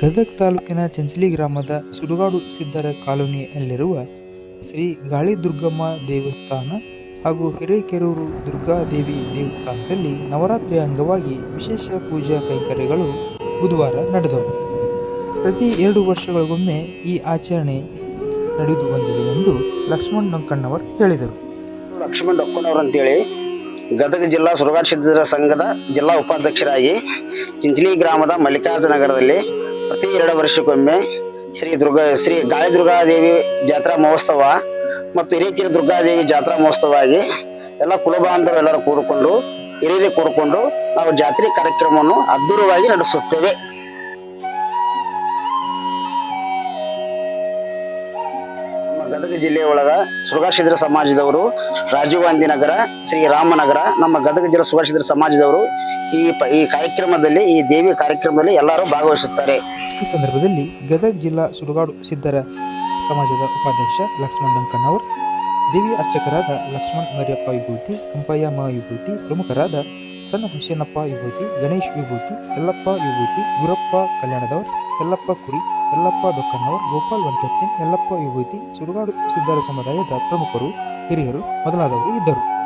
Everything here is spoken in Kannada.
ಗದಗ ತಾಲೂಕಿನ ಚಂಚಲಿ ಗ್ರಾಮದ ಸುಡುಗಾಡು ಸಿದ್ದರ ಕಾಲೋನಿಯಲ್ಲಿರುವ ಶ್ರೀ ಗಾಳಿ ದುರ್ಗಮ್ಮ ದೇವಸ್ಥಾನ ಹಾಗೂ ಹಿರೇಕೆರೂರು ದುರ್ಗಾದೇವಿ ದೇವಸ್ಥಾನದಲ್ಲಿ ನವರಾತ್ರಿ ಅಂಗವಾಗಿ ವಿಶೇಷ ಪೂಜಾ ಕೈಂಕರ್ಯಗಳು ಬುಧವಾರ ನಡೆದವು. ಪ್ರತಿ ಎರಡು ವರ್ಷಗಳಿಗೊಮ್ಮೆ ಈ ಆಚರಣೆ ನಡೆದು ಬಂದಿದೆ ಎಂದು ಲಕ್ಷ್ಮಣ್ ನೊಂಕಣ್ಣವರ್ ಹೇಳಿದರು. ಲಕ್ಷ್ಮಣ್ ಡೊಕ್ಕನವ್ರು ಅಂತೇಳಿ ಗದಗ ಜಿಲ್ಲಾ ಸುರಗಾಡ್ ಸಿದ್ಧರ ಸಂಘದ ಜಿಲ್ಲಾ ಉಪಾಧ್ಯಕ್ಷರಾಗಿ ಚಿಂಚಲಿ ಗ್ರಾಮದ ಮಲ್ಲಿಕಾರ್ಜುನ ನಗರದಲ್ಲಿ ಪ್ರತಿ ಎರಡು ವರ್ಷಕ್ಕೊಮ್ಮೆ ಶ್ರೀ ದುರ್ಗಾ, ಶ್ರೀ ಗಾಳಿ ದುರ್ಗಾದೇವಿ ಜಾತ್ರಾ ಮಹೋತ್ಸವ ಮತ್ತು ಹಿರೇಕೆರೆ ದುರ್ಗಾದೇವಿ ಜಾತ್ರಾ ಮಹೋತ್ಸವ ಆಗಿ ಎಲ್ಲ ಕುಲಬಾಂಧವರು ಎಲ್ಲರೂ ಕೂಡಿಕೊಂಡು, ಹಿರಿಯರಿಗೆ ಕೂಡಿಕೊಂಡು ನಾವು ಜಾತ್ರೆ ಕಾರ್ಯಕ್ರಮವನ್ನು ಅದ್ಭುತವಾಗಿ ನಡೆಸುತ್ತೇವೆ. ಗದಗ ಜಿಲ್ಲೆಯ ಒಳಗ ಸಮಾಜದವರು ರಾಜೀವ್ ಗಾಂಧಿ ನಗರ, ಶ್ರೀ ರಾಮನಗರ ನಮ್ಮ ಗದಗ ಜಿಲ್ಲೆ ಸುರಗಾಶಿದ್ರ ಸಮಾಜದವರು ಈ ಈ ಕಾರ್ಯಕ್ರಮದಲ್ಲಿ, ಈ ದೇವಿ ಕಾರ್ಯಕ್ರಮದಲ್ಲಿ ಎಲ್ಲರೂ ಭಾಗವಹಿಸುತ್ತಾರೆ. ಈ ಸಂದರ್ಭದಲ್ಲಿ ಗದಗ ಜಿಲ್ಲಾ ಸುಡುಗಾಡು ಸಿದ್ದರ ಸಮಾಜದ ಉಪಾಧ್ಯಕ್ಷ ಲಕ್ಷ್ಮಣ್ ಡಂಕಣ್ಣವರ್ ದೇವಿ ಅರ್ಚಕರಾದ ಲಕ್ಷ್ಮಣ್ ಮರಿಯಪ್ಪ ವಿಭೂತಿ, ಕಂಪಯ್ಯ ಮ ವಿಭೂತಿ, ಪ್ರಮುಖರಾದ ಸಣ್ಣ ಹುಸೇನಪ್ಪ ವಿಭೂತಿ, ಗಣೇಶ್ ವಿಭೂತಿ, ಯಲ್ಲಪ್ಪ ವಿಭೂತಿ, ಗುರಪ್ಪ ಕಲ್ಯಾಣದವರ್, ಯಲ್ಲಪ್ಪ ಕುರಿ, ಯಲ್ಲಪ್ಪ ಡೊಕ್ಕಣ್ಣವರ್, ಗೋಪಾಲ್ ವಂಟತ್ತಿನ್ ಯಲ್ಲಪ್ಪ ವಿಭೂತಿ, ಸುಡುಗಾಡು ಸಿದ್ದರ ಸಮುದಾಯದ ಪ್ರಮುಖರು, ಹಿರಿಯರು ಮೊದಲಾದವರು ಇದ್ದರು.